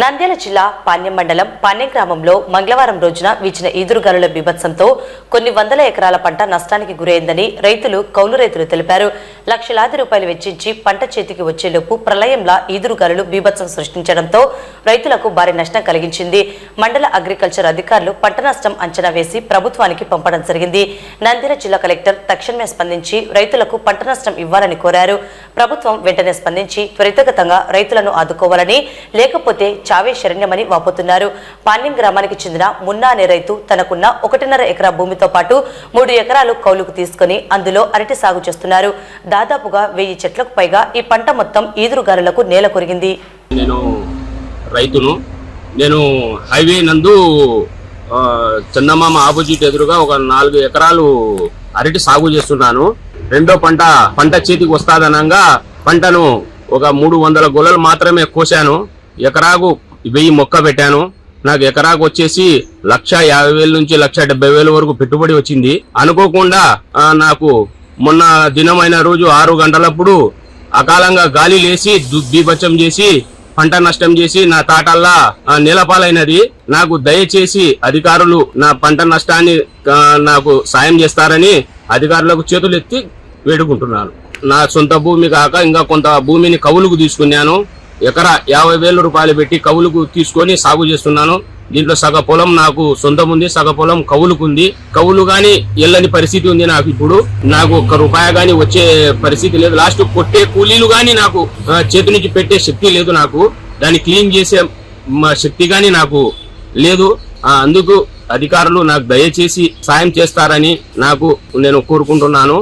నంద్యాల జిల్లా పాణ్యం మండలం పాణ్యం గ్రామంలో మంగళవారం రోజున వీచిన ఈదురుగాలుల బీభత్సంతో కొన్ని వందల ఎకరాల పంట నష్టానికి గురైందని రైతులు కౌలు రైతులు తెలిపారు. లక్షలాది రూపాయలు వెచ్చించి పంట చేతికి వచ్చేలోపు ప్రళయంలా ఈదురుగాలులు బీభత్సం సృష్టించడంతో రైతులకు భారీ నష్టం కలిగించింది. మండల అగ్రికల్చర్ అధికారులు పంట నష్టం అంచనా వేసి ప్రభుత్వానికి పంపడం జరిగింది. నంద్యాల జిల్లా కలెక్టర్ తక్షణమే స్పందించి రైతులకు పంట నష్టం ఇవ్వాలని కోరారు. ప్రభుత్వం వెంటనే స్పందించి త్వరితగతంగా రైతులను ఆదుకోవాలని లేకపోతే చావే శరణ్యమని వాపోతున్నారు. పాణ్యం గ్రామానికి చెందిన మున్నా అనే రైతు తనకున్న ఒకటిన్నర ఎకరా భూమితో పాటు మూడు ఎకరాలు కౌలుకు తీసుకుని అందులో అరటి సాగు చేస్తున్నారు. దాదాపుగా వెయ్యి చెట్లకు పైగా ఈ పంట మొత్తం ఈదురుగాలులకు నేల కొరిగింది. నేను రైతును. నేను హైవే నందు చందమామ ఆపోజిట్ ఎదురుగా ఒక నాలుగు ఎకరాలు అరటి సాగు చేస్తున్నాను. రెండో పంట పంట చేతికి వస్తాదనంగా పంటను ఒక మూడు వందల గొలలు మాత్రమే కోశాను. ఎకరాకు వెయ్యి మొక్క పెట్టాను. నాకు ఎకరాకు వచ్చేసి లక్ష యాభై వేల నుంచి లక్ష డెబ్బై వేల వరకు పెట్టుబడి వచ్చింది. అనుకోకుండా నాకు మొన్న దినమైన రోజు ఆరు గంటలప్పుడు అకాలంగా గాలి లేసి దు- బీభత్సం చేసి పంట నష్టం చేసి నా తాటల్లా ఆ, నేలపాలైనది. నాకు దయచేసి అధికారులు నా పంట నష్టాన్ని నాకు సాయం చేస్తారని అధికారులకు చేతులెత్తి వేడుకుంటున్నాను. నా సొంత భూమి కాక ఇంకా కొంత భూమిని కవులుకు తీసుకున్నాను. ఎకరా యాభై వేల రూపాయలు పెట్టి కవులుకు తీసుకొని సాగు చేస్తున్నాను. దీంట్లో సగ పొలం నాకు సొంతం ఉంది సగ పొలం కవులుకుంది కవులు గాని వెళ్ళని పరిస్థితి ఉంది నాకు ఇప్పుడు. నాకు ఒక్క రూపాయి గాని వచ్చే పరిస్థితి లేదు. లాస్ట్ కొట్టే కూలీలు గాని నాకు చేతి నుంచి పెట్టే శక్తి లేదు నాకు. దాన్ని క్లీన్ చేసే శక్తి గాని నాకు లేదు. అందుకు అధికారులు నాకు దయచేసి సాయం చేస్తారని నాకు నేను కోరుకుంటున్నాను.